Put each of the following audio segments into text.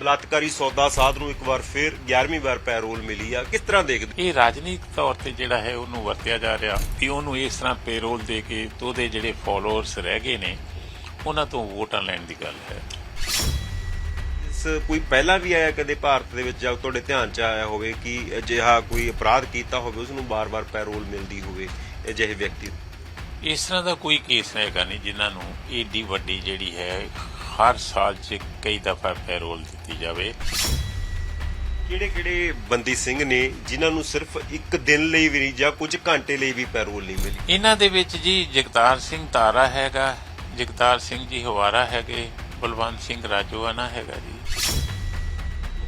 ਬਲਾਤਕਾਰੀ ਸੌਦਾ ਸਾਧ ਨੂੰ ਇੱਕ ਵਾਰ ਫਿਰ 11ਵੀਂ ਵਾਰ ਪੈਰੋਲ ਮਿਲੀ ਆ। ਕਿਸ ਤਰ੍ਹਾਂ ਦੇਖਦੇ? ਇਹ ਰਾਜਨੀਤਿਕ ਤੌਰ ਤੇ ਜਿਹੜਾ ਹੈ ਉਹਨੂੰ ਵਰਤਿਆ ਜਾ ਰਿਹਾ ਵੀ ਉਹਨੂੰ ਇਸ ਤਰ੍ਹਾਂ ਪੇਰੋਲ ਦੇ ਕੇ ਉਹਦੇ ਜਿਹੜੇ ਫਾਲੋਅਰਸ ਰਹਿ ਗਏ ਨੇ ਉਹਨਾਂ ਤੋਂ ਵੋਟਾਂ ਲੈਣ ਦੀ ਗੱਲ ਹੈ। ਇਸ ਕੋਈ ਪਹਿਲਾਂ ਵੀ ਆਇਆ ਕਦੇ ਭਾਰਤ ਦੇ ਵਿੱਚ ਜਾਂ ਤੁਹਾਡੇ ਧਿਆਨ 'ਚ ਆਇਆ ਹੋਵੇ ਕਿ ਅਜਿਹਾ ਕੋਈ ਅਪਰਾਧ ਕੀਤਾ ਹੋਵੇ ਉਸ ਨੂੰ ਬਾਰ-ਬਾਰ ਪੈਰੋਲ ਮਿਲਦੀ ਹੋਵੇ ਅਜਿਹੇ ਵਿਅਕਤੀ? ਇਸ ਤਰ੍ਹਾਂ ਦਾ ਕੋਈ ਕੇਸ ਹੈਗਾ ਨਹੀਂ ਜਿਨ੍ਹਾਂ ਨੂੰ ਏਡੀ ਵੱਡੀ ਜਿਹੜੀ ਹੈ ਹਰ ਸਾਲ 'ਚ ਕਈ ਦਫਾ ਪੈਰੋਲ ਦਿੱਤੀ ਜਾਵੇ। ਕਿਹੜੇ-ਕਿਹੜੇ ਬੰਦੀ ਸਿੰਘ ਨੇ ਜਿਨ੍ਹਾਂ ਨੂੰ ਸਿਰਫ ਇੱਕ ਦਿਨ ਲਈ ਵੀ ਨਹੀਂ ਜਾਂ ਕੁਝ ਘੰਟੇ ਲਈ ਵੀ ਪੈਰੋਲ ਨਹੀਂ ਮਿਲੀ? ਇਹਨਾਂ ਦੇ ਵਿੱਚ ਜੀ ਜਗਤਾਰ ਸਿੰਘ ਤਾਰਾ ਹੈਗਾ ਜਗਤਾਰ ਸਿੰਘ ਜੀ ਹਵਾਰਾ ਹੈਗੇ ਬਲਵੰਤ ਸਿੰਘ ਰਾਜੋਆਨਾ ਹੈਗਾ ਜੀ।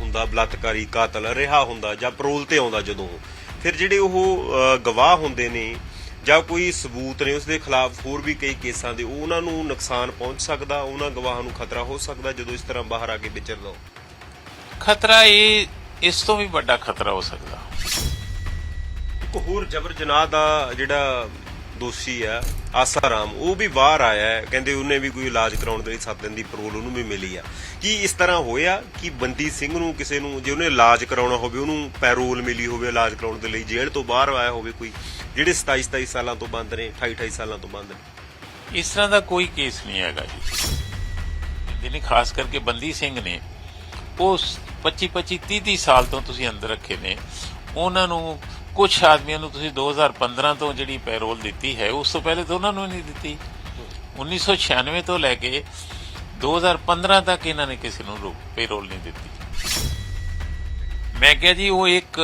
ਹੁੰਦਾ ਬਲਾਤਕਾਰੀ ਕਾਤਲ ਰਿਹਾ ਹੁੰਦਾ ਜਾਂ ਪੈਰੋਲ ਤੇ ਆਉਂਦਾ ਜਦੋਂ। ਫਿਰ ਜਿਹੜੇ ਉਹ ਗਵਾਹ ਹੁੰਦੇ ਨੇ ਜਾਂ ਕੋਈ ਸਬੂਤ ਨੇ ਉਸ ਦੇ ਖਿਲਾਫ ਹੋਰ ਵੀ ਕਈ ਕੇਸਾਂ ਦੇ ਉਹ ਉਹਨਾਂ ਨੂੰ ਨੁਕਸਾਨ ਪਹੁੰਚ ਸਕਦਾ ਉਹਨਾਂ ਗਵਾਹਾਂ ਨੂੰ ਖਤਰਾ ਹੋ ਸਕਦਾ ਜਦੋਂ ਇਸ ਤਰ੍ਹਾਂ ਬਾਹਰ ਆ ਕੇ ਵਿਚਰਦਾ ਹੋ। ਖਤਰਾ ਇਹ ਇਸ ਤੋਂ ਵੀ ਵੱਡਾ ਖਤਰਾ ਹੋ ਸਕਦਾ ਇੱਕ ਹੋਰ ਜਬਰ ਜਨਾਹ ਦਾ ਜਿਹੜਾ ਦੋਸ਼ੀ ਆ ਆਸਾਰਾਮ ਉਹ ਵੀ ਬਾਹਰ ਆਇਆ ਹੈ। ਕਹਿੰਦੇ ਉਹਨੇ ਵੀ ਕੋਈ ਇਲਾਜ ਕਰਾਉਣ ਦੇ ਲਈ 7 ਦਿਨ ਦੀ ਪੈਰੋਲ ਉਹਨੂੰ ਵੀ ਮਿਲੀ ਆ। ਕੀ ਇਸ ਤਰ੍ਹਾਂ ਹੋਇਆ ਕਿ ਬੰਦੀ ਸਿੰਘ ਨੂੰ ਕਿਸੇ ਨੂੰ, ਜੇ ਉਹਨੇ ਇਲਾਜ ਕਰਾਉਣਾ ਹੋਵੇ, ਉਹਨੂੰ ਪੈਰੋਲ ਮਿਲੀ ਹੋਵੇ ਇਲਾਜ ਕਰਾਉਣ ਦੇ ਲਈ, ਜੇਲ੍ਹ ਤੋਂ ਬਾਹਰ ਆਇਆ ਹੋਵੇ ਕੋਈ, ਜਿਹੜੇ 27 27 ਸਾਲਾਂ ਤੋਂ ਬੰਦ ਨੇ 28 28 ਸਾਲਾਂ ਤੋਂ ਬੰਦ ਨੇ? ਇਸ ਤਰ੍ਹਾਂ ਦਾ ਕੋਈ ਕੇਸ ਨਹੀਂ ਹੈਗਾ ਜੀ। ਜਿਹਨੇ ਖਾਸ ਕਰਕੇ ਬੰਦੀ ਸਿੰਘ ਨੇ, ਉਹ 25 25 30 30 ਸਾਲ ਤੋਂ ਤੁਸੀਂ ਅੰਦਰ ਰੱਖੇ ਨੇ, ਉਹਨਾਂ ਨੂੰ ਕੁਝ ਆਦਮੀਆਂ ਨੂੰ ਤੁਸੀਂ 2015 ਤੋਂ ਜਿਹੜੀ ਪੈਰੋਲ ਦਿੱਤੀ ਹੈ ਉਸ ਤੋਂ ਪਹਿਲੇ ਤਾਂ ਉਹਨਾਂ ਨੂੰ ਨਹੀਂ ਦਿੱਤੀ। 1996 ਤੋਂ ਲੈ ਕੇ 2015 ਤੱਕ ਇਹਨਾਂ ਨੇ ਕਿਸੇ ਨੂੰ ਪੈਰੋਲ ਨਹੀਂ ਦਿੱਤੀ। ਮੈਂ ਕਿਹਾ ਜੀ ਉਹ ਇੱਕ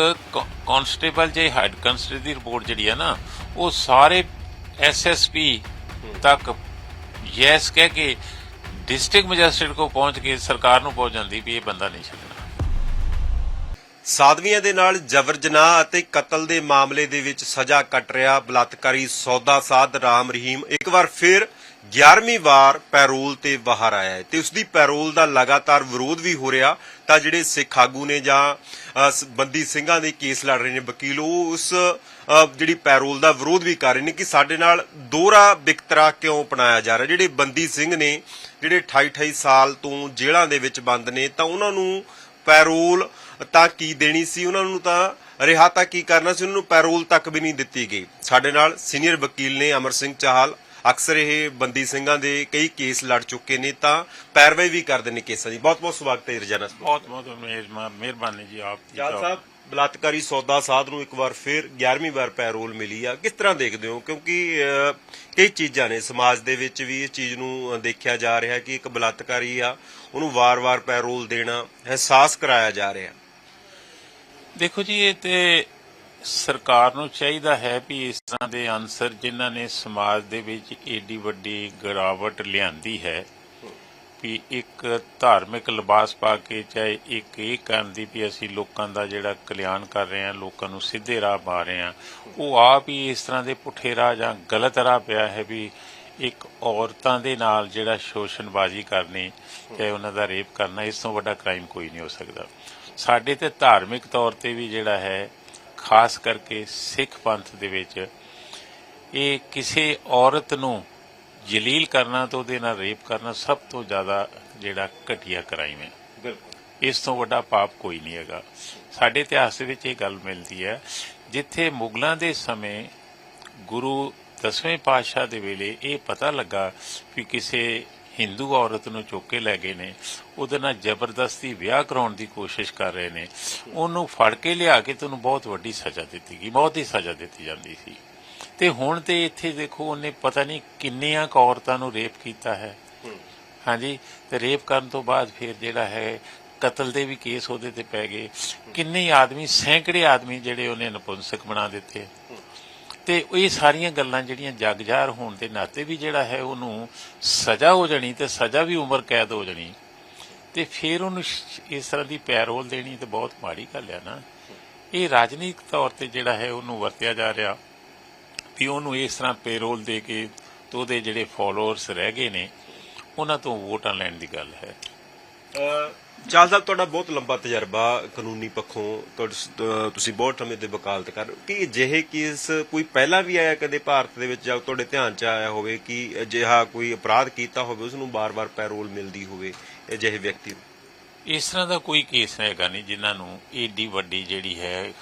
ਕਾਂਸਟੇਬਲ ਜੇ ਹੈਡ ਕਾਂਸਟੇਬਲ ਦੀ ਰਿਪੋਰਟ ਜਿਹੜੀ ਹੈ ਨਾ ਉਹ ਸਾਰੇ ਐਸਐਸਪੀ ਤੱਕ ਯੈਸ ਕਹਿ ਕੇ ਡਿਸਟ੍ਰਿਕਟ ਮੈਜਿਸਟ੍ਰੇਟ ਕੋ ਪਹੁੰਚ ਕੇ ਸਰਕਾਰ ਨੂੰ ਪਹੁੰਚ ਜਾਂਦੀ ਵੀ ਇਹ ਬੰਦਾ ਨਹੀਂ ਛੱਡਣਾ ਸਾਧਵੀਆਂ ਦੇ ਨਾਲ ਜਬਰ ਜਨਾਹ ਅਤੇ ਕਤਲ ਦੇ ਮਾਮਲੇ ਦੇ ਵਿੱਚ ਸਜ਼ਾ ਕੱਟ ਰਿਹਾ ਬਲਾਤਕਾਰੀ ਸੌਦਾ ਸਾਧ ਰਾਮ ਰਹੀਮ। ਇੱਕ ਵਾਰ ਫਿਰ 11ਵੀਂ ਵਾਰ ਪੈਰੋਲ ਤੇ ਬਾਹਰ ਆਇਆ ਹੈ ਤੇ ਉਸ ਦੀ ਪੈਰੋਲ ਦਾ ਲਗਾਤਾਰ ਵਿਰੋਧ ਵੀ ਹੋ ਰਿਹਾ ਤਾਂ ਜਿਹੜੇ ਸਿੱਖ ਆਗੂ ਨੇ ਜਾਂ ਬੰਦੀ ਸਿੰਘਾਂ ਦੇ ਕੇਸ ਲੜ ਰਹੇ ਨੇ ਵਕੀਲ, ਉਹ ਉਸ ਜਿਹੜੀ ਪੈਰੋਲ ਦਾ ਵਿਰੋਧ ਵੀ ਕਰ ਰਹੇ ਨੇ ਕਿ ਸਾਡੇ ਨਾਲ ਦੋਹਰਾ ਬਿਕਤਰਾ ਕਿਉਂ ਅਪਣਾਇਆ ਜਾ ਰਿਹਾ? ਜਿਹੜੇ ਬੰਦੀ ਸਿੰਘ ਨੇ, ਜਿਹੜੇ 28 28 ਸਾਲ ਤੋਂ ਜੇਲ੍ਹਾਂ ਦੇ ਵਿੱਚ ਬੰਦ ਨੇ ਤਾਂ ਉਹਨਾਂ ਨੂੰ ਪੈਰੋਲ ਤਾਂ ਕੀ ਦੇਣੀ ਸੀ ਉਹਨਾਂ ਨੂੰ ਤਾਂ ਰਿਹਾ ਤਾਂ ਕੀ ਕਰਨਾ ਸੀ ਉਹਨਾਂ ਨੂੰ ਪੈਰੋਲ ਤੱਕ ਵੀ ਨਹੀਂ ਦਿੱਤੀ ਗਈ। ਸਾਡੇ ਨਾਲ ਸੀਨੀਅਰ ਵਕੀਲ ਨੇ ਅਮਰ ਸਿੰਘ ਚਾਹਲ ਅਕਸਰ ਇਹ ਬੰਦੀ ਸਿੰਘਾਂ ਦੇ ਕਈ ਕੇਸ ਲੜ ਚੁੱਕੇ ਨੇ ਤਾਂ ਪੈਰਵਾਈ ਵੀ ਕਰਦੇ ਨੇ ਕੇਸਾਂ ਦੀ। ਬਹੁਤ ਬਹੁਤ ਸਵਾਗਤ ਹੈ ਰਜਾਨਾ ਸਾਹਿਬ ਬਹੁਤ ਬਹੁਤ ਮਿਹਰਬਾਨੀ ਜੀ ਆਪ ਜਾਲ ਸਾਹਿਬ ਬਲਾਤਕਾਰੀ ਸੌਦਾ ਸਾਧ ਨੂੰ ਇੱਕ ਵਾਰ ਫਿਰ 11ਵੀਂ ਵਾਰ ਪੈਰੋਲ ਮਿਲੀ ਆ। ਕਿਸ ਤਰ੍ਹਾਂ ਦੇਖਦੇ ਹੋ? ਕਿਉਂਕਿ ਕਈ ਚੀਜ਼ਾਂ ਨੇ ਸਮਾਜ ਦੇ ਵਿੱਚ ਵੀ ਇਸ ਚੀਜ਼ ਨੂੰ ਦੇਖਿਆ ਜਾ ਰਿਹਾ ਕਿ ਇੱਕ ਬਲਾਤਕਾਰੀ ਆ ਉਹਨੂੰ ਵਾਰ-ਵਾਰ ਪੈਰੋਲ ਦੇਣਾ ਅਹਿਸਾਸ ਕਰਾਇਆ ਜਾ ਰਿਹਾ। ਦੇਖੋ ਜੀ, ਇਹ ਤੇ ਸਰਕਾਰ ਨੂੰ ਚਾਹੀਦਾ ਹੈ ਵੀ ਇਸ ਤਰ੍ਹਾਂ ਦੇ ਅਨਸਰ ਜਿਨ੍ਹਾਂ ਨੇ ਸਮਾਜ ਦੇ ਵਿੱਚ ਏਡੀ ਵੱਡੀ ਗਿਰਾਵਟ ਲਿਆਂਦੀ ਹੈ, ਵੀ ਇੱਕ ਧਾਰਮਿਕ ਲਿਬਾਸ ਪਾ ਕੇ ਚਾਹੇ ਇੱਕ ਇਹ ਕਰਨ ਦੀ ਵੀ ਅਸੀਂ ਲੋਕਾਂ ਦਾ ਜਿਹੜਾ ਕਲਿਆਣ ਕਰ ਰਹੇ ਹਾਂ, ਲੋਕਾਂ ਨੂੰ ਸਿੱਧੇ ਰਾਹ ਪਾ ਰਹੇ ਹਾਂ, ਉਹ ਆਪ ਹੀ ਇਸ ਤਰ੍ਹਾਂ ਦੇ ਪੁੱਠੇ ਰਾਹ ਜਾਂ ਗਲਤ ਰਾਹ ਪਿਆ ਹੈ ਵੀ ਇੱਕ ਔਰਤਾਂ ਦੇ ਨਾਲ ਜਿਹੜਾ ਸ਼ੋਸ਼ਣਬਾਜ਼ੀ ਕਰਨੀ, ਚਾਹੇ ਉਹਨਾਂ ਦਾ ਰੇਪ ਕਰਨਾ, ਇਸ ਤੋਂ ਵੱਡਾ ਕ੍ਰਾਈਮ ਕੋਈ ਨਹੀਂ ਹੋ ਸਕਦਾ। ਸਾਡੇ ਤੇ ਧਾਰਮਿਕ ਤੌਰ ਤੇ ਵੀ ਜਿਹੜਾ ਹੈ ਖਾਸ ਕਰਕੇ ਸਿੱਖ ਪੰਥ ਦੇ ਵਿੱਚ ਇਹ ਕਿਸੇ ਔਰਤ ਨੂੰ ਜਲੀਲ ਕਰਨਾ ਤੇ ਉਹਦੇ ਨਾਲ ਰੇਪ ਕਰਨਾ ਸਭ ਤੋਂ ਜ਼ਿਆਦਾ ਜਿਹੜਾ ਘਟੀਆ ਕ੍ਰਾਈਮ ਹੈ। ਬਿਲਕੁਲ। ਇਸ ਤੋਂ ਵੱਡਾ ਪਾਪ ਕੋਈ ਨਹੀਂ ਹੈਗਾ। ਸਾਡੇ ਇਤਿਹਾਸ ਦੇ ਵਿੱਚ ਇਹ ਗੱਲ ਮਿਲਦੀ ਹੈ ਜਿੱਥੇ ਮੁਗਲਾਂ ਦੇ ਸਮੇਂ ਗੁਰੂ ਦਸਵੇਂ ਪਾਤਸ਼ਾਹ ਦੇ ਵੇਲੇ ਇਹ ਪਤਾ ਲੱਗਾ ਕਿ ਕਿਸੇ ਹਿੰਦੂ ਔਰਤ ਨੂੰ ਚੁੱਕ ਕੇ ਲੈ ਗਏ ਨੇ, ਉਹਦੇ ਨਾਲ ਜ਼ਬਰਦਸਤੀ ਵਿਆਹ ਕਰਾਉਣ ਦੀ ਕੋਸ਼ਿਸ਼ ਕਰ ਰਹੇ ਨੇ। ਉਹਨੂੰ ਫੜ ਕੇ ਲਿਆ ਕੇ ਤੈਨੂੰ ਬਹੁਤ ਵੱਡੀ ਸਜ਼ਾ ਦਿੱਤੀ ਗਈ, ਬਹੁਤ ਹੀ ਸਜ਼ਾ ਦਿੱਤੀ ਜਾਂਦੀ ਸੀ। ਤੇ ਹੁਣ ਤੇ ਇੱਥੇ ਦੇਖੋ, ਉਹਨੇ ਪਤਾ ਨਹੀਂ ਕਿੰਨੀਆਂ ਕੁ ਔਰਤਾਂ ਨੂੰ ਰੇਪ ਕੀਤਾ ਹੈ। ਹਾਂਜੀ, ਤੇ ਰੇਪ ਕਰਨ ਤੋਂ ਬਾਅਦ ਫਿਰ ਜਿਹੜਾ ਹੈ, ਕਤਲ ਦੇ ਵੀ ਕੇਸ ਉਹਦੇ ਤੇ ਪੈ ਗਏ। ਕਿੰਨੇ ਆਦਮੀ, ਸੈਂਕੜੇ ਆਦਮੀ ਜਿਹੜੇ ਉਹਨੇ ਨਪੁੰਸਕ ਬਣਾ ਦਿੱਤੇ। ਤੇ ਇਹ ਸਾਰੀਆਂ ਗੱਲਾਂ ਜਿਹੜੀਆਂ ਜਗਜ਼ਾਹਰ ਹੋਣ ਦੇ ਨਾਤੇ ਵੀ ਜਿਹੜਾ ਹੈ ਉਹਨੂੰ ਸਜ਼ਾ ਹੋ ਜਾਣੀ ਤੇ ਸਜ਼ਾ ਵੀ ਉਮਰ ਕੈਦ ਹੋ ਜਾਣੀ ਤੇ ਫਿਰ ਉਹਨੂੰ ਇਸ ਤਰ੍ਹਾਂ ਦੀ ਪੈਰੋਲ ਦੇਣੀ ਤੇ ਬਹੁਤ ਮਾੜੀ ਗੱਲ ਹੈ ਨਾ। ਇਹ ਰਾਜਨੀਤਿਕ ਤੌਰ ਤੇ ਜਿਹੜਾ ਹੈ ਉਹਨੂੰ ਵਰਤਿਆ ਜਾ ਰਿਹਾ ਵੀ ਉਹਨੂੰ ਇਸ ਤਰ੍ਹਾਂ ਪੈਰੋਲ ਦੇ ਕੇ ਤੇ ਉਹਦੇ ਜਿਹੜੇ ਫਾਲੋਅਰਸ ਰਹਿ ਗਏ ਨੇ, ਉਹਨਾਂ ਤੋਂ ਵੋਟਾਂ ਲੈਣ ਦੀ ਗੱਲ ਹੈ। ਚਾਲ ਸਾਹਿਬ ਤੁਹਾਡਾ ਬਹੁਤ ਲੰਬਾ ਤਜਰਬਾ ਕਾਨੂੰਨੀ ਪੱਖੋਂ ਤੁਸ- ਬਹੁਤ ਸਮੇਂ ਤੇ ਵਕਾਲਤ ਕਰ ਕਿ ਅਜਿਹੇ ਕੇਸ ਕੋਈ ਪਹਿਲਾਂ ਵੀ ਆਇਆ ਕਦੇ ਭਾਰਤ ਦੇ ਵਿੱਚ ਜਾਂ ਤੁਹਾਡੇ ਧਿਆਨ 'ਚ ਆਇਆ ਹੋਵੇ ਕਿ ਅਜਿਹਾ ਕੋਈ ਅਪਰਾਧ ਕੀਤਾ ਹੋਵੇ ਉਸ ਨੂੰ ਬਾਰ-ਬਾਰ ਪੈਰੋਲ ਮਿਲਦੀ ਹੋਵੇ ਅਜਿਹੇ ਵਿਅਕਤੀ ਨੂੰ? ਇਸ ਤਰ੍ਹਾਂ ਦਾ ਕੋਈ ਕੇਸ ਹੈਗਾ ਨਹੀਂ ਜਿਨ੍ਹਾਂ ਨੂੰ ਏਡੀ ਵੱਡੀ ਜਿਹੜੀ ਹੈ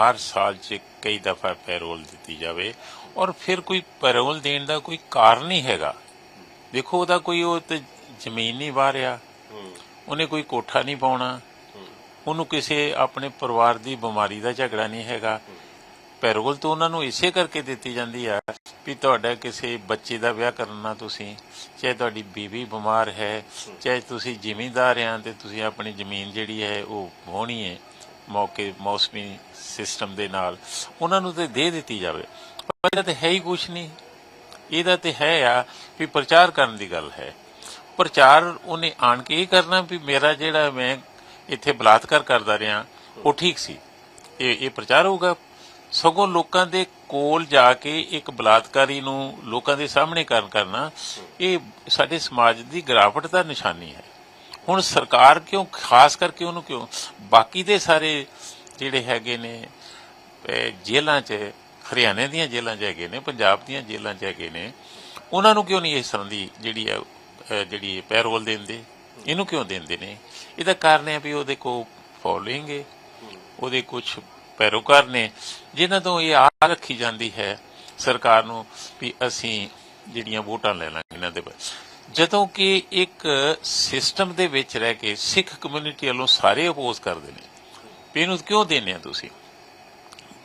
ਹਰ ਸਾਲ 'ਚ ਕਈ ਦਫਾ ਪੈਰੋਲ ਦਿੱਤੀ ਜਾਵੇ। ਔਰ ਫਿਰ ਕੋਈ ਪੈਰੋਲ ਦੇਣ ਦਾ ਕੋਈ ਕਾਰਨ ਨਹੀਂ ਹੈਗਾ। ਦੇਖੋ ਉਹਦਾ ਕੋਈ ਉਹ ਤੇ ਜ਼ਮੀਨ ਨਹੀਂ ਵਾਰਿਆ ਉਹਨੇ ਕੋਈ ਕੋਠਾ ਨਹੀਂ ਪਾਉਣਾ। ਉਹਨੂੰ ਕਿਸੇ ਆਪਣੇ ਪਰਿਵਾਰ ਦੀ ਬਿਮਾਰੀ ਦਾ ਝਗੜਾ ਨਹੀਂ ਹੈਗਾ। ਪੈਰੋਲ ਤਾਂ ਉਹਨਾਂ ਨੂੰ ਇਸੇ ਕਰਕੇ ਦਿੱਤੀ ਜਾਂਦੀ ਆ ਵੀ ਤੁਹਾਡਾ ਕਿਸੇ ਬੱਚੇ ਦਾ ਵਿਆਹ ਕਰਨਾ ਤੁਸੀਂ, ਚਾਹੇ ਤੁਹਾਡੀ ਬੀਵੀ ਬਿਮਾਰ ਹੈ, ਚਾਹੇ ਤੁਸੀਂ ਜ਼ਿਮੀਂਦਾਰ ਆ ਤੇ ਤੁਸੀਂ ਆਪਣੀ ਜ਼ਮੀਨ ਜਿਹੜੀ ਹੈ ਉਹ ਵਾਹੁਣੀ ਹੈ ਮੌਕੇ, ਮੌਸਮੀ ਸਿਸਟਮ ਦੇ ਨਾਲ। ਉਹਨਾਂ ਨੂੰ ਤੇ ਦੇ ਦਿੱਤੀ ਜਾਵੇ। ਪਰ ਇਹਦਾ ਤੇ ਹੈ ਹੀ ਕੁਛ ਨਹੀਂ। ਇਹਦਾ ਤੇ ਹੈ ਆ ਵੀ ਪ੍ਰਚਾਰ ਕਰਨ ਦੀ ਗੱਲ ਹੈ। ਪ੍ਰਚਾਰ ਉਹਨੇ ਆਣ ਕੇ ਇਹ ਕਰਨਾ ਵੀ ਮੇਰਾ ਜਿਹੜਾ ਮੈਂ ਇੱਥੇ ਬਲਾਤਕਾਰ ਕਰਦਾ ਰਿਹਾ, ਉਹ ਠੀਕ ਸੀ। ਇਹ ਇਹ ਪ੍ਰਚਾਰ ਹੋਊਗਾ। ਸਗੋਂ ਲੋਕਾਂ ਦੇ ਕੋਲ ਜਾ ਕੇ ਇੱਕ ਬਲਾਤਕਾਰੀ ਨੂੰ ਲੋਕਾਂ ਦੇ ਸਾਹਮਣੇ ਕਰਨ ਕਰਨਾ, ਇਹ ਸਾਡੇ ਸਮਾਜ ਦੀ ਗਿਰਾਵਟ ਦਾ ਨਿਸ਼ਾਨੀ ਹੈ। ਹੁਣ ਸਰਕਾਰ ਕਿਉਂ, ਖਾਸ ਕਰਕੇ ਉਹਨੂੰ ਕਿਉਂ? ਬਾਕੀ ਦੇ ਸਾਰੇ ਜਿਹੜੇ ਹੈਗੇ ਨੇ ਅਹ ਜੇਲ੍ਹਾਂ 'ਚ, ਹਰਿਆਣੇ ਦੀਆਂ ਜੇਲ੍ਹਾਂ 'ਚ ਹੈਗੇ ਨੇ, ਪੰਜਾਬ ਦੀਆਂ ਜੇਲ੍ਹਾਂ 'ਚ ਹੈਗੇ ਨੇ, ਉਹਨਾਂ ਨੂੰ ਕਿਉਂ ਨਹੀਂ ਇਸ ਤਰ੍ਹਾਂ ਦੀ ਜਿਹੜੀ ਹੈ ਜਿਹੜੀ ਪੈਰੋਲ ਦਿੰਦੇ, ਇਹਨੂੰ ਕਿਉਂ ਦਿੰਦੇ ਨੇ? ਇਹਦਾ ਕਾਰਨ ਹੈ ਵੀ ਉਹਦੇ ਕੋ ਫੋਲੋਇੰਗ ਹੈ ਉਹਦੇ ਕੁਝ ਪੈਰੋਕਾਰ ਨੇ। ਜਿਨ੍ਹਾਂ ਤੋਂ ਇਹ ਆ ਰੱਖੀ ਜਾਂਦੀ ਹੈ ਸਰਕਾਰ ਨੂੰ ਵੀ ਅਸੀਂ ਜਿਹੜੀਆਂ ਵੋਟਾਂ ਲੈ ਲਾਂਗੇ ਇਹਨਾਂ ਦੇ ਜਦੋਂ ਕਿ ਇੱਕ ਸਿਸਟਮ ਦੇ ਵਿੱਚ ਰਹਿ ਕੇ ਸਿੱਖ ਕਮਿਊਨਿਟੀ ਵੱਲੋਂ ਸਾਰੇ ਅਪੋਜ਼ ਕਰਦੇ ਨੇ, ਵੀ ਇਹਨੂੰ ਕਿਉਂ ਦਿੰਦੇ ਆ ਤੁਸੀਂ?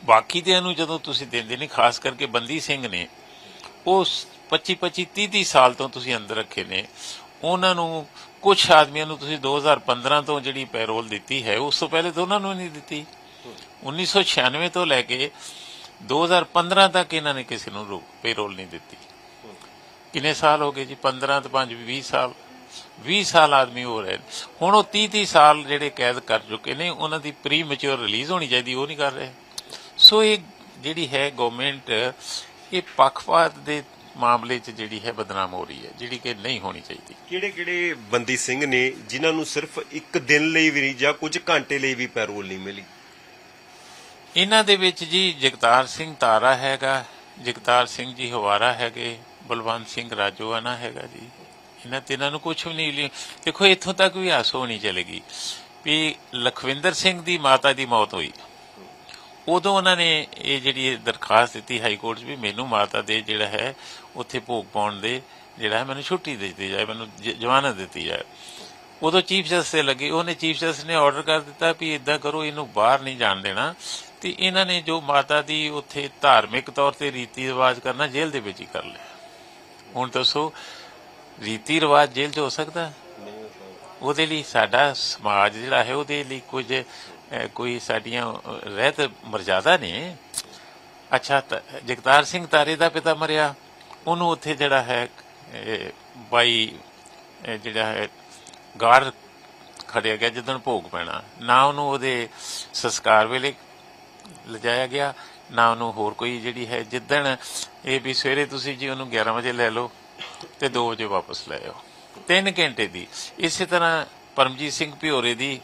ਬਾਕੀ ਦਿਆਂ ਨੂੰ ਜਦੋਂ ਤੁਸੀਂ ਦਿੰਦੇ ਨਹੀਂ ਖਾਸ ਕਰਕੇ ਬੰਦੀ ਸਿੰਘ ਨੇ, ਉਹ 25 25 30 30 ਸਾਲ ਤੋਂ ਤੁਸੀਂ ਅੰਦਰ ਰੱਖੇ ਨੇ। ਉਹਨਾਂ ਨੂੰ ਕੁਝ ਆਦਮੀਆਂ ਨੂੰ ਤੁਸੀਂ 2015 ਤੋਂ ਜਿਹੜੀ ਪੈਰੋਲ ਦਿੱਤੀ ਹੈ, ਉਸ ਤੋਂ ਪਹਿਲੇ ਤਾਂ ਉਹਨਾਂ ਨੂੰ ਨਹੀਂ ਦਿੱਤੀ। 1996 ਤੋਂ ਲੈ ਕੇ 2015 ਤੱਕ ਇਹਨਾਂ ਨੇ ਕਿਸੇ ਨੂੰ ਰੋ- ਪੈਰੋਲ ਨਹੀਂ ਦਿੱਤੀ। ਕਿੰਨੇ ਸਾਲ ਹੋ ਗਏ ਜੀ? 15 ਤੇ 5 20 ਸਾਲ। 20 ਸਾਲ ਆਦਮੀ ਹੋ ਰਹੇ ਨੇ। ਹੁਣ ਉਹ 30 30 ਸਾਲ ਜਿਹੜੇ ਕੈਦ ਕਰ ਚੁੱਕੇ ਨੇ, ਉਹਨਾਂ ਦੀ ਪ੍ਰੀ ਮੈਚੁਰ ਰਿਲੀਜ਼ ਹੋਣੀ ਚਾਹੀਦੀ, ਉਹ ਨਹੀਂ ਕਰ ਰਹੇ। ਸੋ ਇਹ ਜਿਹੜੀ ਹੈ ਗਵਰਨਮੈਂਟ ਇਹ ਪੱਖਪਾਤ ਦੇ ਮਾਮਲੇ 'ਚ ਜਿਹੜੀ ਹੈ ਬਦਨਾਮ ਹੋ ਰਹੀ ਹੈ ਜਿਹੜੀ ਕਿ ਨਹੀਂ ਹੋਣੀ ਚਾਹੀਦੀ। ਕਿਹੜੇ ਕਿਹੜੇ ਬੰਦੀ ਸਿੰਘ ਨੇ ਜਿਨ੍ਹਾਂ ਨੂੰ ਸਿਰਫ ਇੱਕ ਦਿਨ ਲਈ ਵੀ ਨਹੀਂ ਜਾਂ ਕੁਝ ਘੰਟੇ ਲਈ ਵੀ ਪੈਰੋਲ ਨਹੀਂ ਮਿਲੀ? ਇਹਨਾਂ ਦੇ ਵਿੱਚ ਜੀ ਜਗਤਾਰ ਸਿੰਘ ਤਾਰਾ ਹੈਗਾ ਜਗਤਾਰ ਸਿੰਘ ਜੀ ਹਵਾਰਾ ਹੈਗੇ ਬਲਵੰਤ ਸਿੰਘ ਰਾਜੋਆਨਾ ਹੈਗਾ ਜੀ। ਇਹਨਾਂ ਤਿੰਨਾਂ ਨੂੰ ਕੁਝ ਵੀ ਨਹੀਂ ਦੇਖੋ ਇੱਥੋਂ ਤੱਕ ਵੀ ਆਸ ਹੋਣੀ ਚਲੇਗੀ ਵੀ ਲਖਵਿੰਦਰ ਸਿੰਘ ਦੀ ਮਾਤਾ ਦੀ ਮੌਤ ਹੋਈ। ਉਦੋਂ ਉਹਨਾਂ ਨੇ ਇਹ ਜਿਹੜੀ ਦਰਖਾਸਤ ਦਿੱਤੀ ਹਾਈ ਕੋਰਟ 'ਚ ਵੀ ਮੈਨੂੰ ਮਾਤਾ ਦੇ ਜਿਹੜਾ ਹੈ, ਉੱਥੇ ਭੋਗ ਪਾਉਣ ਦੇ ਜਿਹੜਾ ਹੈ, ਮੈਨੂੰ ਛੁੱਟੀ ਦੇ ਦਿੱਤੀ ਜਾਏ, ਮੈਨੂੰ ਜ਼ਮਾਨਤ ਦਿੱਤੀ ਜਾਏ। ਉਦੋਂ ਚੀਫ ਜਸਟਿਸ ਦੇ ਲੱਗੇ, ਉਹਨੇ ਚੀਫ ਜਸਟਿਸ ਨੇ ਆਰਡਰ ਕਰ ਦਿੱਤਾ ਵੀ ਇਦਾਂ ਕਰੋ, ਇਹਨੂੰ ਬਾਹਰ ਨਹੀਂ ਜਾਣ ਦੇਣਾ। ਤੇ ਇਹਨਾਂ ਨੇ ਜੋ ਮਾਤਾ ਦੀ ਉੱਥੇ ਧਾਰਮਿਕ ਤੌਰ ਤੇ ਰੀਤੀ ਰਿਵਾਜ ਕਰਨਾ, ਜੇਲ੍ਹ ਦੇ ਵਿੱਚ ਹੀ ਕਰ ਲਿਆ। ਹੁਣ ਦੱਸੋ, ਰੀਤੀ ਰਿਵਾਜ ਜੇਲ੍ਹ 'ਚ ਹੋ ਸਕਦਾ? ਹੈ? ਉਹਦੇ ਲਈ ਸਾਡਾ ਸਮਾਜ ਜਿਹੜਾ ਹੈ, ਉਹਦੇ ਲਈ ਕੁਝ ਕੋਈ ਸਾਡੀਆਂ ਰਹਿਤ ਮਰਜ਼ਾਦਾ ਨੇ। ਅੱਛਾ, ਤਾਂ, ਜਗਤਾਰ ਸਿੰਘ ਤਾਰੇ ਦਾ ਪਿਤਾ ਮਰਿਆ। ਉਹਨੂੰ ਉੱਥੇ ਜਿਹੜਾ ਹੈ ਬਾਈ ਜਿਹੜਾ ਹੈ ਗਾਰ ਖੜਿਆ ਗਿਆ ਜਦੋਂ ਭੋਗ ਪੈਣਾ। ਨਾ ਉਹਨੂੰ ਉਹਦੇ ਸੰਸਕਾਰ ਵੇਲੇ ਲਿਜਾਇਆ ਗਿਆ, ਨਾ ਉਹਨੂੰ ਹੋਰ ਕੋਈ ਜਿਹੜੀ ਹੈ, ਜਿੱਦਣ ਇਹ ਵੀ ਸਵੇਰੇ ਤੁਸੀਂ ਜੀ ਉਹਨੂੰ 11 ਵਜੇ ਲੈ ਲਓ ਤੇ 2 ਵਜੇ ਵਾਪਸ ਲੈ ਆਓ। 3 ਘੰਟੇ ਦੀ। ਇਸੇ ਤਰ੍ਹਾਂ ਪਰਮਜੀਤ ਸਿੰਘ ਭਿਓਰੇ ਦੀ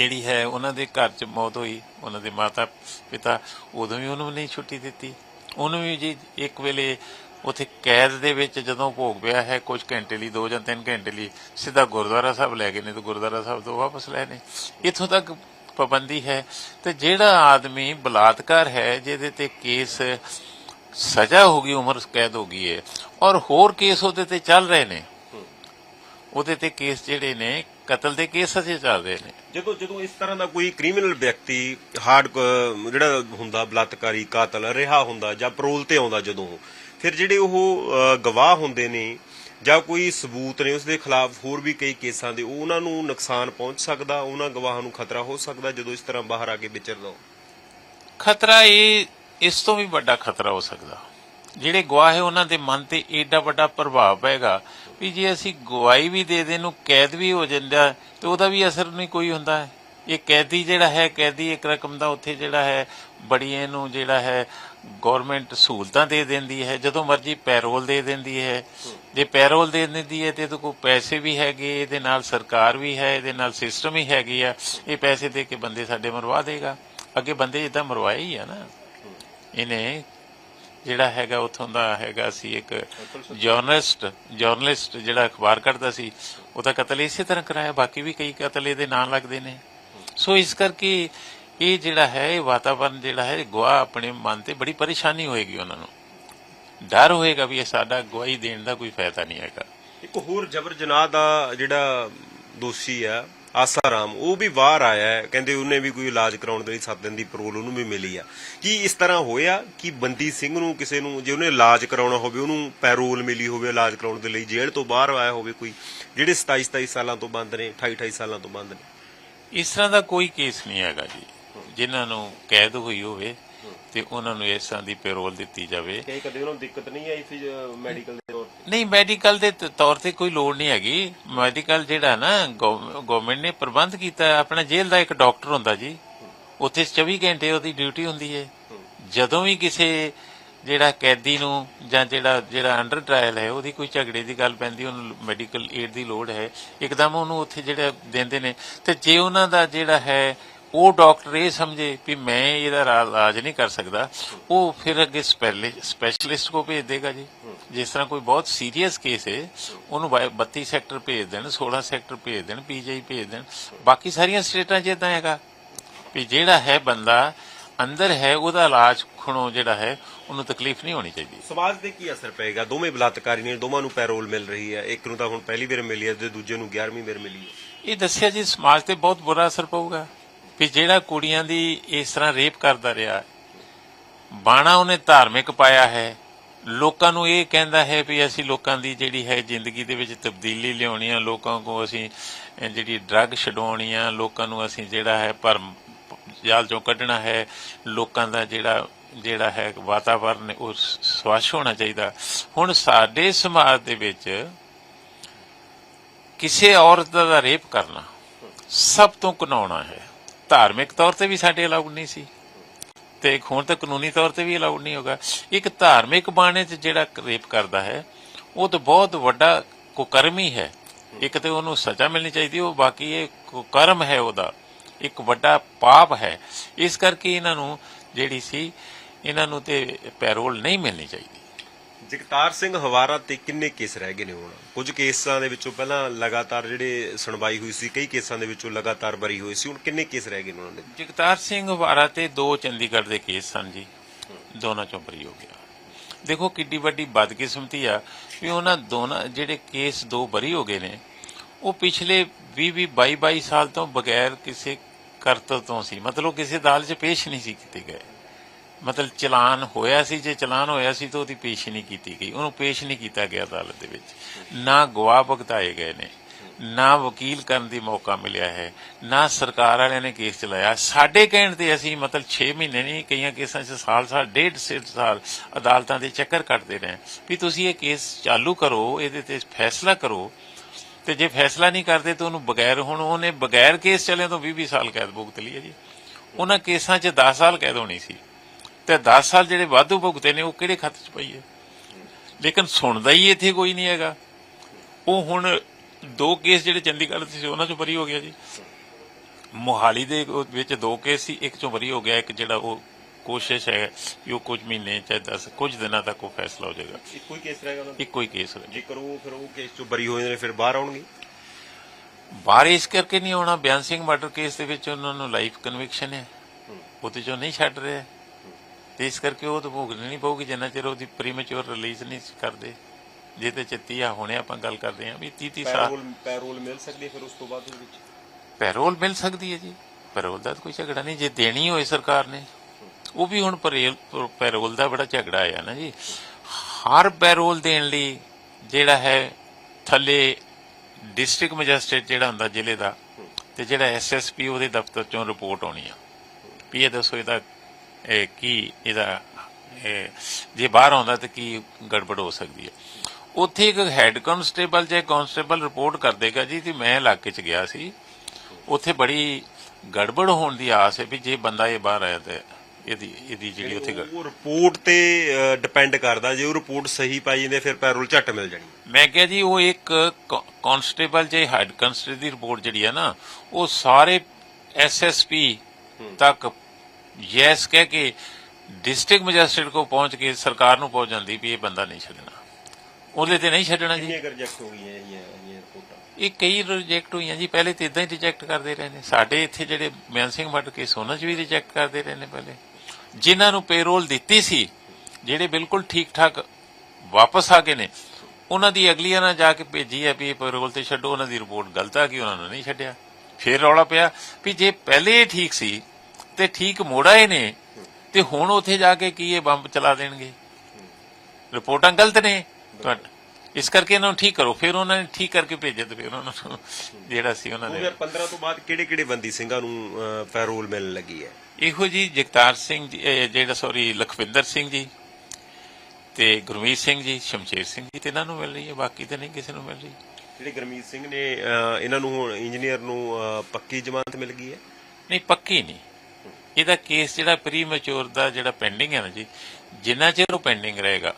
ਜਿਹੜੀ ਹੈ ਉਹਨਾਂ ਦੇ ਘਰ 'ਚ ਮੌਤ ਹੋਈ, ਉਹਨਾਂ ਦੇ ਮਾਤਾ ਪਿਤਾ ਉਦੋਂ ਵੀ ਉਹਨੂੰ ਨਹੀਂ ਛੁੱਟੀ ਦਿੱਤੀ। ਉਹਨੂੰ ਵੀ ਜੀ ਇੱਕ ਵੇਲੇ ਉਥੇ ਕੈਦ ਦੇ ਵਿੱਚ ਜਦੋਂ ਭੋਗ ਪਿਆ ਹੈ ਕੁਝ ਘੰਟੇ ਲਈ 2 ਜਾਂ 3 ਘੰਟੇ ਲਈ, ਸਿੱਧਾ ਗੁਰਦੁਆਰਾ ਸਾਹਿਬ ਲੈ ਗਏ ਨੇ ਤੇ ਗੁਰਦੁਆਰਾ ਸਾਹਿਬ ਤੋਂ ਵਾਪਸ ਲੈ ਨੇ। ਇੱਥੋਂ ਤੱਕ ਪਾਬੰਦੀ ਹੈ। ਤੇ ਜਿਹੜਾ ਆਦਮੀ ਬਲਾਤਕਾਰ ਹੈ, ਜਿਹਦੇ ਤੇ ਕੇਸ ਸਜ਼ਾ ਹੋ ਗਈ, ਉਮਰ ਕੈਦ ਹੋ ਗਈ ਹੈ, ਔਰ ਹੋਰ ਕੇਸ ਉਹਦੇ ਤੇ ਚੱਲ ਰਹੇ ਨੇ। ਉਹਦੇ ਤੇ ਕੇਸ ਜਿਹੜੇ ਨੇ ਕਤਲ ਦੇ ਕੇਸ ਅਜੇ ਚੱਲ ਰਹੇ ਨੇ ਜਦੋਂ ਜਦੋਂ ਇਸ ਤਰ੍ਹਾਂ ਦਾ ਕੋਈ ਕ੍ਰਿਮੀਨਲ ਵਿਅਕਤੀ ਹਾਰਡ ਜਿਹੜਾ ਹੁੰਦਾ ਬਲਾਤਕਾਰੀ ਕਾਤਲ ਰਿਹਾ ਹੁੰਦਾ ਜਾਂ ਪੈਰੋਲ ਤੇ ਆਉਂਦਾ ਜਦੋਂ ਫਿਰ ਜਿਹੜੇ ਉਹ ਗਵਾਹ ਹੁੰਦੇ ਨੇ ਜਾਂ ਕੋਈ ਸਬੂਤ ਨੇ ਉਸ ਦੇ ਖਿਲਾਫ ਹੋਰ ਵੀ ਕਈ ਕੇਸਾਂ ਦੇ ਉਹ ਉਹਨਾਂ ਨੂੰ ਨੁਕਸਾਨ ਪਹੁੰਚ ਸਕਦਾ ਉਹਨਾਂ ਗਵਾਹਾਂ ਨੂੰ ਖਤਰਾ ਹੋ ਸਕਦਾ ਜਦੋਂ ਇਸ ਤਰ੍ਹਾਂ ਬਾਹਰ ਆ ਕੇ ਵਿਚਰਦਾ। ਖਤਰਾ ਇਹ ਇਸ ਤੋਂ ਵੀ ਵੱਡਾ ਖਤਰਾ ਹੋ ਸਕਦਾ ਜਿਹੜੇ ਗਵਾਹ ਹੈ ਉਹਨਾਂ ਦੇ ਮਨ ਤੇ ਏਡਾ ਵੱਡਾ ਪ੍ਰਭਾਵ ਪਏਗਾ ਵੀ ਜੇ ਅਸੀਂ ਗਵਾਹੀ ਵੀ ਦੇ ਦੇ ਨੂੰ ਕੈਦ ਵੀ ਹੋ ਜਾਂਦਾ ਤੇ ਉਹਦਾ ਵੀ ਅਸਰ ਨਹੀਂ ਕੋਈ ਹੁੰਦਾ ਹੈ। ਇਹ ਕੈਦੀ ਜਿਹੜਾ ਹੈ, ਕੈਦੀ ਇੱਕ ਰਕਮ ਦਾ ਉੱਥੇ ਜਿਹੜਾ ਹੈ ਬੜੀ ਇਹਨੂੰ ਜਿਹੜਾ ਹੈ ਗਵਰਨਮੈਂਟ ਸਹੂਲਤਾਂ ਦੇ ਦਿੰਦੀ ਹੈ, ਜਦੋਂ ਮਰਜ਼ੀ ਪੈਰੋਲ ਦੇ ਦਿੰਦੀ ਹੈ। ਜੇ ਪੈਰੋਲ ਦੇ ਦਿੰਦੀ ਹੈ, ਤੇ ਇਹਦੇ ਕੋਲ ਪੈਸੇ ਵੀ ਹੈਗੇ, ਇਹਦੇ ਨਾਲ ਸਰਕਾਰ ਵੀ ਹੈ, ਇਹਦੇ ਨਾਲ ਸਿਸਟਮ ਹੀ ਹੈਗੀ ਆ, ਇਹ ਪੈਸੇ ਦੇ ਕੇ ਬੰਦੇ ਸਾਡੇ ਮਰਵਾ ਦੇਗਾ। ਅੱਗੇ ਬੰਦੇ ਇਦਾਂ ਮਰਵਾਏ ਹੀ ਆ ਨਾ। ਇਹਨੇ ਜਿਹੜਾ ਹੈਗਾ, ਉਥੋਂ ਦਾ ਹੈਗਾ ਸੀ ਇੱਕ ਜਰਨਲਿਸਟ ਜਰਨਲਿਸਟ ਜਿਹੜਾ ਅਖਬਾਰ ਕੱਢਦਾ ਸੀ ਉਹਦਾ ਕਤਲ ਇਸੇ ਤਰ੍ਹਾਂ ਕਰਾਇਆ, ਬਾਕੀ ਵੀ ਕਈ ਕਤਲ ਇਹਦੇ ਨਾਂ ਲੱਗਦੇ ਨੇ। ਸੋ ਇਸ ਕਰਕੇ ਇਹ ਜਿਹੜਾ ਹੈ, ਇਹ ਵਾਤਾਵਰਣ ਜਿਹੜਾ ਹੈ ਗਵਾਹ ਆਪਣੇ ਮਨ ਤੇ ਬੜੀ ਪਰੇਸ਼ਾਨੀ ਹੋਏਗੀ ਉਹਨਾਂ ਨੂੰ। ਡਰ ਹੋਏਗਾ ਵੀ ਇਹ ਸਾਡਾ ਗਵਾਹੀ ਦੇਣ ਦਾ ਕੋਈ ਫਾਇਦਾ ਨਹੀਂ ਹੈਗਾ। ਇੱਕ ਹੋਰ ਜਬਰ ਜਨਾਹ ਦਾ ਜਿਹੜਾ ਦੋਸ਼ੀ ਆ ਆਸਾਰਾਮ ਉਹ ਵੀ ਬਾਹਰ ਆਇਆ ਹੈ, ਕਹਿੰਦੇ ਉਹਨੇ ਵੀ ਕੋਈ ਇਲਾਜ ਕਰਾਉਣ ਦੇ ਲਈ 7 ਦਿਨ ਦੀ ਪਰੋਲ ਉਹਨੂੰ ਵੀ ਮਿਲੀ ਆ। ਕੀ ਇਸ ਤਰ੍ਹਾਂ ਹੋਇਆ ਕਿ ਬੰਦੀ ਸਿੰਘ ਨੂੰ ਕਿਸੇ ਨੂੰ, ਜੇ ਉਹਨੇ ਇਲਾਜ ਕਰਾਉਣਾ ਹੋਵੇ, ਉਹਨੂੰ ਪੈਰੋਲ ਮਿਲੀ ਹੋਵੇ ਇਲਾਜ ਕਰਾਉਣ ਦੇ ਲਈ, ਜੇਲ੍ਹ ਤੋਂ ਬਾਹਰ ਆਇਆ ਹੋਵੇ ਕੋਈ, ਜਿਹੜੇ 27 27 ਸਾਲਾਂ ਤੋਂ ਬੰਦ ਨੇ 28 28 ਸਾਲਾਂ ਤੋਂ ਬੰਦ ਨੇ? ਇਸ ਤਰ੍ਹਾਂ ਦਾ ਕੋਈ ਕੇਸ ਨਹੀਂ ਹੈਗਾ ਜੀ। ਜਿਨ੍ਹਾਂ ਨੂੰ ਕੈਦ ਹੋਈ ਹੋਵੇ ਤੇ ਉਹਨਾਂ ਨੂੰ ਇਸ ਤਰ੍ਹਾਂ ਦੀ ਪੈਰੋਲ ਦਿੱਤੀ ਜਾਵੇ। ਕਈ ਕਦੇ ਉਹਨਾਂ ਨੂੰ ਦਿੱਕਤ ਨਹੀਂ ਆਈ ਸੀ ਮੈਡੀਕਲ ਦੇ ਤੌਰ ਤੇ? ਨਹੀਂ ਮੈਡੀਕਲ ਦੇ ਤੌਰ ਤੇ ਕੋਈ ਲੋੜ ਨਹੀਂ ਹੈਗੀ। ਮੈਡੀਕਲ ਜਿਹੜਾ ਨਾ ਗਵਰਨਮੈਂਟ ਨੇ ਪ੍ਰਬੰਧ ਕੀਤਾ। ਆਪਣਾ ਜੇਲ੍ਹ ਦਾ ਇੱਕ ਡਾਕਟਰ ਹੁੰਦਾ ਜੀ। ਉੱਥੇ 24 ਘੰਟੇ ਉਹਦੀ ਡਿਊਟੀ ਹੁੰਦੀ ਹੈ। ਜਦੋਂ ਵੀ ਕਿਸੇ ਜਿਹੜਾ ਕੈਦੀ ਨੂੰ ਜਾਂ ਜਿਹੜਾ ਜਿਹੜਾ ਅੰਡਰ ਟ੍ਰਾਇਲ ਹੈ ਉਹਦੀ ਕੋਈ ਝਗੜੇ ਦੀ ਗੱਲ ਪੈਂਦੀ ਉਹਨੂੰ ਮੈਡੀਕਲ ਏਡ ਦੀ ਲੋੜ ਹੈ। ਇੱਕਦਮ ਉਹਨੂੰ ਉੱਥੇ ਜਿਹੜਾ ਦਿੰਦੇ ਨੇ। ਤੇ ਜੇ ਉਹਨਾਂ ਦਾ ਜਿਹੜਾ ਹੈ ਉਹ ਡਾਕਟਰ ਇਹ ਸਮਝੇ ਵੀ ਮੈਂ ਇਹਦਾ ਇਲਾਜ ਨਹੀਂ ਕਰ ਸਕਦਾ। ਉਹ ਫਿਰ ਅੱਗੇ ਸਪੈਸ਼ਲਿਸਟ ਕੋ ਭੇਜ ਦੇਗਾ ਜੀ। ਜਿਸ ਤਰ੍ਹਾਂ ਕੋਈ ਬਹੁਤ ਸੀਰੀਅਸ ਕੇਸ ਹੈ ਉਹਨੂੰ ਬਾਈ- 32 ਸੈਕਟਰ ਭੇਜ ਦੇਣ 16 ਸੈਕਟਰ ਭੇਜ ਦੇਣ ਪੀਜੀਆਈ ਭੇਜ ਦੇਣ। ਬਾਕੀ ਸਾਰੀਆਂ ਸਟੇਟਾਂ 'ਚ ਇਦਾਂ ਹੈਗਾ ਵੀ ਜਿਹੜਾ ਹੈ ਬੰਦਾ ਅੰਦਰ ਹੈ ਉਹਦਾ ਇਲਾਜ ਖਣੋ ਜਿਹੜਾ ਹੈ ਉਹਨੂੰ ਤਕਲੀਫ ਨਹੀਂ ਹੋਣੀ ਚਾਹੀਦੀ। ਸਮਾਜ ਤੇ ਕੀ ਅਸਰ ਪਏਗਾ? ਦੋਵੇਂ ਬਲਾਤਕਾਰੀ ਨੇ ਦੋਵਾਂ ਨੂੰ ਪੈਰੋਲ ਮਿਲ ਰਹੀ ਹੈ। ਇੱਕ ਨੂੰ ਤਾਂ ਹੁਣ ਪਹਿਲੀ ਵਾਰ ਮਿਲੀ ਹੈ ਤੇ ਦੂਜੇ ਨੂੰ 11ਵੀਂ ਵਾਰ ਮਿਲੀ ਹੈ। ਇਹ ਦੱਸਿਆ ਜੀ ਸਮਾਜ ਤੇ ਬਹੁਤ ਬੁਰਾ ਅਸਰ ਪਊਗਾ। ਵੀ ਜਿਹੜਾ ਕੁੜੀਆਂ ਦੀ ਇਸ ਤਰ੍ਹਾਂ ਰੇਪ ਕਰਦਾ ਰਿਹਾ, ਬਾਣਾ ਉਹਨੇ ਧਾਰਮਿਕ ਪਾਇਆ ਹੈ, ਲੋਕਾਂ ਨੂੰ ਇਹ ਕਹਿੰਦਾ ਹੈ ਵੀ ਅਸੀਂ ਲੋਕਾਂ ਦੀ ਜਿਹੜੀ ਹੈ ਜ਼ਿੰਦਗੀ ਦੇ ਵਿੱਚ ਤਬਦੀਲੀ ਲਿਆਉਣੀ ਆ, ਲੋਕਾਂ ਕੋ ਅਸੀਂ ਜਿਹੜੀ ਡਰੱਗ ਛਡਾਉਣੀ ਆ, ਲੋਕਾਂ ਨੂੰ ਅਸੀਂ ਜਿਹੜਾ ਹੈ ਭਰਮ ਜਾਲ ਚੋਂ ਕੱਢਣਾ ਹੈ, ਲੋਕਾਂ ਦਾ ਜਿਹੜਾ ਜਿਹੜਾ ਹੈ ਵਾਤਾਵਰਨ ਉਹ ਸਵੱਛ ਹੋਣਾ ਚਾਹੀਦਾ। ਹੁਣ ਸਾਡੇ ਸਮਾਜ ਦੇ ਵਿੱਚ ਕਿਸੇ ਔਰਤ ਦਾ ਰੇਪ ਕਰਨਾ ਸਭ ਤੋਂ ਘਿਨਾਉਣਾ ਹੈ। ਧਾਰਮਿਕ ਤੌਰ ਤੇ ਵੀ ਸਾਡੇ ਅਲਾਉਡ ਨਹੀਂ ਸੀ। ਤੇ ਹੁਣ ਤਾਂ ਕਾਨੂੰਨੀ ਤੌਰ ਤੇ ਵੀ ਅਲਾਉਡ ਨਹੀਂ ਹੋਗਾ। ਇੱਕ ਧਾਰਮਿਕ ਬਾਣੇ 'ਚ ਜਿਹੜਾ ਰੇਪ ਕਰਦਾ ਹੈ, ਉਹ ਤਾਂ ਬਹੁਤ ਵੱਡਾ ਕੁਕਰਮ ਹੀ ਹੈ। ਇੱਕ ਤੇ ਉਹਨੂੰ ਸਜ਼ਾ ਮਿਲਣੀ ਚਾਹੀਦੀ, ਉਹ ਬਾਕੀ ਇਹ ਕੁਕਰਮ ਹੈ ਉਹਦਾ। ਇੱਕ ਵੱਡਾ ਪਾਪ ਹੈ। ਇਸ ਕਰਕੇ ਇਹਨਾਂ ਨੂੰ ਜਿਹੜੀ ਸੀ, ਇਹਨਾਂ ਨੂੰ ਤੇ ਪੈਰੋਲ ਨਹੀਂ ਮਿਲਣੀ ਚਾਹੀਦੀ। ਜਗਤਾਰ ਸਿੰਘ ਹਵਾਰਾ ਤੇ ਕਿੰਨੇ ਕੇਸ ਰਹਿ ਗਏ ਨੇ ਹੁਣ? ਕੁਝ ਕੇਸਾਂ ਦੇ ਵਿੱਚੋਂ ਪਹਿਲਾਂ ਲਗਾਤਾਰ ਜਿਹੜੇ ਸੁਣਵਾਈ ਹੋਈ ਸੀ, ਕਈ ਕੇਸਾਂ ਦੇ ਵਿੱਚੋਂ ਲਗਾਤਾਰ ਬਰੀ ਹੋਈ ਸੀ, ਹੁਣ ਕਿੰਨੇ ਕੇਸ ਰਹਿ ਗਏ ਨੇ ਉਹਨਾਂ ਦੇ? ਜਗਤਾਰ ਸਿੰਘ ਹਵਾਰਾ ਤੇ ਦੋ ਚੰਡੀਗੜ੍ਹ ਦੇ ਕੇਸ ਸਨ ਜੀ। ਦੋਨਾਂ ਚੋਂ ਬਰੀ ਹੋ ਗਿਆ। ਦੇਖੋ ਕਿੱਡੀ ਵੱਡੀ ਬਦਕਿਸਮਤੀ ਆ ਵੀ ਉਹਨਾਂ ਦੋਨਾਂ ਜਿਹੜੇ ਕੇਸ ਦੋ ਬਰੀ ਹੋ ਗਏ ਨੇ, ਉਹ ਪਿਛਲੇ 20 20 22 22 ਸਾਲ ਤੋਂ ਬਗੈਰ ਕਿਸੇ ਕਰਤਵ ਤੋਂ ਸੀ। ਮਤਲਬ ਕਿਸੇ ਅਦਾਲਤ 'ਚ ਪੇਸ਼ ਨਹੀਂ ਸੀ ਕੀਤੇ ਗਏ। ਮਤਲਬ ਚਲਾਨ ਹੋਇਆ ਸੀ, ਜੇ ਚਲਾਨ ਹੋਇਆ ਸੀ ਤਾਂ ਉਹਦੀ ਪੇਸ਼ ਨਹੀਂ ਕੀਤੀ ਗਈ। ਉਹਨੂੰ ਪੇਸ਼ ਨਹੀਂ ਕੀਤਾ ਗਿਆ ਅਦਾਲਤ ਦੇ ਵਿੱਚ। ਨਾ ਗਵਾਹ ਭੁਗਤਾਏ ਗਏ ਨੇ, ਨਾ ਵਕੀਲ ਕਰਨ ਦੀ ਮੌਕਾ ਮਿਲਿਆ ਹੈ, ਨਾ ਸਰਕਾਰ ਵਾਲਿਆਂ ਨੇ ਕੇਸ ਚਲਾਇਆ। ਸਾਡੇ ਕਹਿਣ ਤੇ ਅਸੀਂ ਮਤਲਬ 6 ਮਹੀਨੇ ਨਹੀਂ, ਕਈਆਂ ਕੇਸਾਂ 'ਚ ਸਾਲ ਸਾਲ, ਡੇਢ ਸੇ ਸਾਲ ਅਦਾਲਤਾਂ ਦੇ ਚੱਕਰ ਕੱਟਦੇ ਰਹੇ। ਵੀ ਤੁਸੀਂ ਇਹ ਕੇਸ ਚਾਲੂ ਕਰੋ, ਇਹਦੇ ਤੇ ਫੈਸਲਾ ਕਰੋ। ਤੇ ਜੇ ਫੈਸਲਾ ਨਹੀਂ ਕਰਦੇ ਤਾਂ ਉਹਨੂੰ ਬਗੈਰ, ਹੁਣ ਉਹਨੇ ਬਗੈਰ ਕੇਸ ਚੱਲੇ ਤੋਂ 20 20 ਸਾਲ ਕੈਦ ਭੁਗਤ ਲਈ ਹੈ ਜੀ। ਉਹਨਾਂ ਕੇਸਾਂ 'ਚ 10 ਸਾਲ ਕੈਦ ਹੋਣੀ ਸੀ। ਤੇ 10 ਸਾਲ ਜਿਹੜੇ ਵਾਧੂ ਭੁਗਤੇ ਨੇ ਉਹ ਕਿਹੜੇ ਖਾਤੇ 'ਚ ਪਈ ਹੈ? ਲੇਕਿਨ ਸੁਣਦਾ ਹੀ ਇੱਥੇ ਕੋਈ ਨਹੀਂ ਹੈਗਾ। ਉਹ ਹੁਣ ਦੋ ਕੇਸ ਜਿਹੜੇ ਚੰਡੀਗੜ੍ਹ ਦੇ ਸੀ ਉਹਨਾਂ 'ਚੋਂ ਬਰੀ ਹੋ ਗਿਆ ਜੀ। ਮੋਹਾਲੀ ਦੇ ਵਿੱਚ ਦੋ ਕੇਸ ਸੀ ਇੱਕ 'ਚੋਂ ਬਰੀ ਹੋ ਗਿਆ ਇੱਕ ਜਿਹੜਾ ਉਹ ਕੋਸ਼ਿਸ਼ ਹੈ ਕਿ ਉਹ ਕੁਝ ਮਹੀਨੇ ਚਾਹੇ 10 ਕੁਝ ਦਿਨਾਂ ਤੱਕ ਉਹ ਫੈਸਲਾ ਹੋ ਜਾਏਗਾ। ਇੱਕੋ ਹੀ ਕੇਸ ਰਹਿ ਗਿਆ ਉਹਨਾਂ ਦਾ? ਇੱਕੋ ਹੀ ਕੇਸ ਜੇਕਰ ਉਹ ਫਿਰ ਉਹ ਕੇਸ ਚੋਂ ਬਰੀ ਹੋ ਨੇ ਫਿਰ ਬਾਹਰ ਆਉਣਗੇ? ਬਾਹਰ ਇਸ ਕਰਕੇ ਨਹੀਂ ਆਉਣਾ। ਬਿਆਨ ਸਿੰਘ ਮਰਡਰ ਕੇਸ ਦੇ ਵਿੱਚ ਉਹਨਾਂ ਨੂੰ ਲਾਈਫ ਕਨਵਿਕਸ਼ਨ ਹੈ। ਉਹਦੇ ਚੋਂ ਨਹੀਂ ਛੱਡ ਰਹੇ। ਤੇ ਇਸ ਕਰਕੇ ਉਹ ਤਾਂ ਨਹੀਂ ਪਊਗੀ ਜਿੰਨਾ ਚਿਰ ਉਹਦੀ ਪ੍ਰੀਮੈਚੁਰ ਰਿਲੀਜ਼ ਨਹੀਂ ਕਰਦੇ। ਜੇ ਤੇ ਚਿੱਤੀ ਆ ਹੁਣੇ ਆਪਾਂ ਗੱਲ ਕਰਦੇ ਹਾਂ ਵੀ 30 30 ਸਾਲ। ਪੈਰੋਲ ਪੈਰੋਲ ਮਿਲ ਸਕਦੀ ਹੈ ਫਿਰ ਉਸ ਤੋਂ ਬਾਅਦ ਦੇ ਵਿੱਚ? ਪੈਰੋਲ ਮਿਲ ਸਕਦੀ ਹੈ ਜੀ। ਪੈਰੋਲ ਦਾ ਕੋਈ ਝਗੜਾ ਨਹੀਂ। ਜੇ ਦੇਣੀ ਹੋਏ ਸਰਕਾਰ ਨੇ ਉਹ ਵੀ ਹੁਣ ਪਰੇਲ- ਦਾ ਬੜਾ ਝਗੜਾ ਆਇਆ ਨਾ ਜੀ। ਹਰ ਪੈਰੋਲ ਦੇਣ ਲਈ ਜਿਹੜਾ ਹੈ ਥੱਲੇ ਡਿਸਟ੍ਰਿਕਟ ਮੈਜਿਸਟ੍ਰੇਟ ਜਿਹੜਾ ਹੁੰਦਾ ਜ਼ਿਲ੍ਹੇ ਦਾ ਤੇ ਜਿਹੜਾ ਐਸਐਸਪੀ ਉਹਦੇ ਦਫ਼ਤਰ ਚੋਂ ਰਿਪੋਰਟ ਆਉਣੀ ਆ। ਵੀ ਇਹ ਦੱਸੋ ਇਹਦਾ ਇਹ ਕੀ ਇਹਦਾ ਇਹ ਜੇ ਬਾਹਰ ਆਉਂਦਾ ਤਾਂ ਕੀ ਗੜਬੜ ਹੋ ਸਕਦੀ ਹੈ? ਉੱਥੇ ਇੱਕ ਹੈੱਡ ਕਨਸਟੇਬਲ ਜਾਂ ਕਾਂਸਟੇਬਲ ਰਿਪੋਰਟ ਕਰ ਦੇਗਾ ਜੀ ਕਿ ਮੈਂ ਇਲਾਕੇ 'ਚ ਗਿਆ ਸੀ। ਉੱਥੇ ਬੜੀ ਗੜਬੜ ਹੋਣ ਦੀ ਆਸ ਹੈ ਵੀ ਜੇ ਬੰਦਾ ਇਹ ਬਾਹਰ ਆਇਆ ਤੇ ਇਹਦੀ ਇਹਦੀ ਜਿਹੜੀ ਉੱਥੇ ਉਹ ਰਿਪੋਰਟ ਤੇ ਡਿਪੈਂਡ ਕਰਦਾ। ਜੇ ਉਹ ਰਿਪੋਰਟ ਸਹੀ ਪਾਈ ਜਾਂਦੇ ਫਿਰ ਪੈਰੋਲ ਝੱਟ ਮਿਲ ਜਾਣੀ ਮੈਂ ਕਿਹਾ ਜੀ ਉਹ ਇੱਕ ਕਾਂਸਟੇਬਲ ਜੇ ਹੈੱਡ ਕਾਂਸਟੇਬਲ ਦੀ ਰਿਪੋਰਟ ਜਿਹੜੀ ਹੈ ਨਾ ਉਹ ਸਾਰੇ ਐਸਐਸਪੀ ਤੱਕ ਯੈਸ ਕਹਿ ਕੇ ਡਿਸਟ੍ਰਿਕਟ ਮੈਜਿਸਟ੍ਰੇਟ ਕੋ ਪਹੁੰਚ ਕੇ ਸਰਕਾਰ ਨੂੰ ਪਹੁੰਚ ਜਾਂਦੀ ਵੀ ਇਹ ਬੰਦਾ ਨਹੀਂ ਛੱਡਣਾ। ਉਹਦੇ ਤੇ ਨਹੀਂ ਛੱਡਣਾ ਜੀ। ਕਿੰਨੀਆਂ ਰਿਜੈਕਟ ਹੋ ਗਈਆਂ ਇਹ ਇਹ ਰਿਪੋਰਟਾਂ? ਇਹ ਕਈ ਰਿਜੈਕਟ ਹੋਈਆਂ ਜੀ। ਪਹਿਲੇ ਤੇ ਇਦਾਂ ਹੀ ਰਿਜੈਕਟ ਕਰਦੇ ਰਹੇ ਨੇ। ਸਾਡੇ ਇੱਥੇ ਜਿਹੜੇ ਬਿਆਨ ਸਿੰਘ ਮੱਟ ਕੇ ਸੋਨਾ ਚ ਵੀ ਰਿਜੈਕਟ ਕਰਦੇ ਰਹੇ ਨੇ ਪਹਿਲੇ। ਜਿਨ੍ਹਾਂ ਨੂੰ ਪੇਰੋਲ ਦਿੱਤੀ ਸੀ ਜਿਹੜੇ ਬਿਲਕੁਲ ਠੀਕ ਠਾਕ ਵਾਪਸ ਆ ਗਏ ਨੇ ਉਹਨਾਂ ਦੀ ਅਗਲੀਆਂ ਨਾਲ ਜਾ ਕੇ ਭੇਜੀ ਹੈ ਵੀ ਇਹ ਪੇਰੋਲ ਤੇ ਛੱਡੋ। ਉਹਨਾਂ ਦੀ ਰਿਪੋਰਟ ਗਲਤ ਆ ਗਈ ਉਹਨਾਂ ਨੂੰ ਨਹੀਂ ਛੱਡਿਆ। ਫਿਰ ਰੌਲਾ ਪਿਆ ਵੀ ਜੇ ਪਹਿਲੇ ਠੀਕ ਸੀ ਤੇ ਠੀਕ ਮੋੜਾਏ ਨੇ। ਤੇ ਹੁਣ ਉੱਥੇ ਜਾ ਕੇ ਕੀ ਇਹ ਬੰਬ ਚਲਾ ਦੇਣਗੇ? ਰਿਪੋਰਟਾਂ ਗਲਤ ਨੇ। ਇਸ ਕਰਕੇ ਇਹਨਾਂ ਨੂੰ ਠੀਕ ਕਰੋ। ਫਿਰ ਉਹਨਾਂ ਨੇ ਠੀਕ ਕਰਕੇ ਭੇਜਿਆ ਤੇ ਫਿਰ ਉਹਨਾਂ ਨੂੰ ਜਿਹੜਾ ਸੀ ਉਹਨਾਂ ਨੇ 2015 ਤੋਂ ਬਾਅਦ ਕਿਹੜੇ ਕਿਹੜੇ ਬੰਦੀ ਸਿੰਘਾਂ ਨੂੰ ਪੈਰੋਲ ਮਿਲਣ ਲੱਗੀ ਹੈ? ਇਹੋ ਜੀ ਜਗਤਾਰ ਸਿੰਘ ਜਿਹੜਾ ਸੌਰੀ ਲਖਵਿੰਦਰ ਸਿੰਘ ਜੀ ਤੇ ਗੁਰਮੀਤ ਸਿੰਘ ਜੀ ਸ਼ਮਸ਼ੇਰ ਸਿੰਘ ਜੀ ਤੇ ਇਹਨਾਂ ਨੂੰ ਮਿਲ ਰਹੀ ਹੈ। ਬਾਕੀ ਤੇ ਨਹੀਂ ਕਿਸੇ ਨੂੰ ਮਿਲ ਰਹੀ। ਜਿਹੜੇ ਗਰਮੀਤ ਸਿੰਘ ਨੇ ਇਹਨਾਂ ਨੂੰ ਇੰਜੀਨੀਅਰ ਨੂੰ ਪੱਕੀ ਜ਼ਮਾਨਤ ਮਿਲ ਗਈ ਹੈ? ਨਹੀਂ ਪੱਕੀ ਨਹੀਂ। ਇਹਦਾ ਕੇਸ ਜਿਹੜਾ ਪ੍ਰੀ ਮੈਚੁਰ ਦਾ ਜਿਹੜਾ ਪੈਂਡਿੰਗ ਹੈ ਨਾ ਜੀ ਜਿੰਨਾ ਚਿਰ ਉਹ ਪੈਂਡਿੰਗ ਰਹੇਗਾ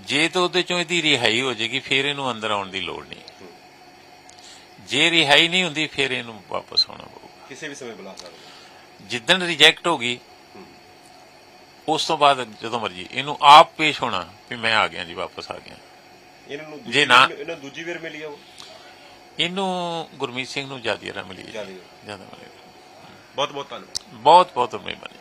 ਜੇ ਤਾਂ ਉਹਦੇ ਚੋਂ ਇਹਦੀ ਰਿਹਾਈ ਹੋ ਜਾਏਗੀ ਫਿਰ ਇਹਨੂੰ ਅੰਦਰ ਆਉਣ ਦੀ ਲੋੜ ਨਹੀਂ। ਜੇ ਰਿਹਾਈ ਨਹੀਂ ਹੁੰਦੀ ਫਿਰ ਇਹਨੂੰ ਵਾਪਸ ਆਉਣਾ ਪਊਗਾ। ਕਿਸੇ ਵੀ ਸਮੇਂ ਬੁਲਾ ਸਕਦੇ ਜਿੱਦਣ ਰਿਜੈਕਟ ਹੋ ਗਈ ਉਸ ਤੋਂ ਬਾਅਦ ਜਦੋਂ ਮਰਜ਼ੀ ਇਹਨੂੰ ਆਪ ਪੇਸ਼ ਹੋਣਾ ਵੀ ਮੈਂ ਆ ਗਿਆ ਜੀ ਵਾਪਸ ਆ ਗਿਆ। ਇਹਨਾਂ ਜੇ ਨਾ- ਇਹਨਾਂ ਨੂੰ ਦੂਜੀ ਵਾਰ ਮਿਲੀ ਆ ਉਹ? ਇਹਨੂੰ ਗੁਰਮੀਤ ਸਿੰਘ ਨੂੰ ਜ਼ਿਆਦਾ ਮਿਲੀ। ਜ਼ਿਆਦਾ ਮਿਲੀ ਬਹੁਤ ਬਹੁਤ ਧੰਨਵਾਦ। ਬਹੁਤ ਬਹੁਤ ਮਿਹਰਬਾਨੀ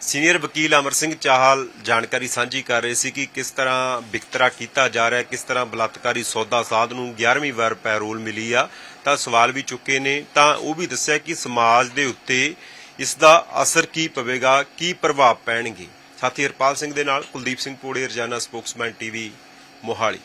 ਸੀਨੀਅਰ ਵਕੀਲ ਅਮਰ ਸਿੰਘ ਚਾਹਲ ਜਾਣਕਾਰੀ ਸਾਂਝੀ ਕਰ ਰਹੇ ਸੀ ਕਿ ਕਿਸ ਤਰ੍ਹਾਂ ਵਿਤਕਰਾ ਕੀਤਾ ਜਾ ਰਿਹਾ ਹੈ ਕਿਸ ਤਰ੍ਹਾਂ ਬਲਾਤਕਾਰੀ ਸੌਦਾ ਸਾਧ ਨੂੰ 11ਵੀਂ ਵਾਰ ਪੈਰੋਲ ਮਿਲੀ ਆ। ਤਾਂ ਸਵਾਲ ਵੀ ਚੁੱਕੇ ਨੇ ਤਾਂ ਉਹ ਵੀ ਦੱਸਿਆ ਕਿ ਸਮਾਜ ਦੇ ਉੱਤੇ ਇਸ ਦਾ ਅਸਰ ਕੀ ਪਵੇਗਾ ਕੀ ਪ੍ਰਭਾਵ ਪੈਣਗੇ। ਸਾਥੀ ਹਰਪਾਲ ਸਿੰਘ ਦੇ ਨਾਲ ਕੁਲਦੀਪ ਸਿੰਘ ਪੋੜੇ ਰਜਾਨਾ ਸਪੋਕਸਮੈਨ ਟੀਵੀ ਮੋਹਾਲੀ।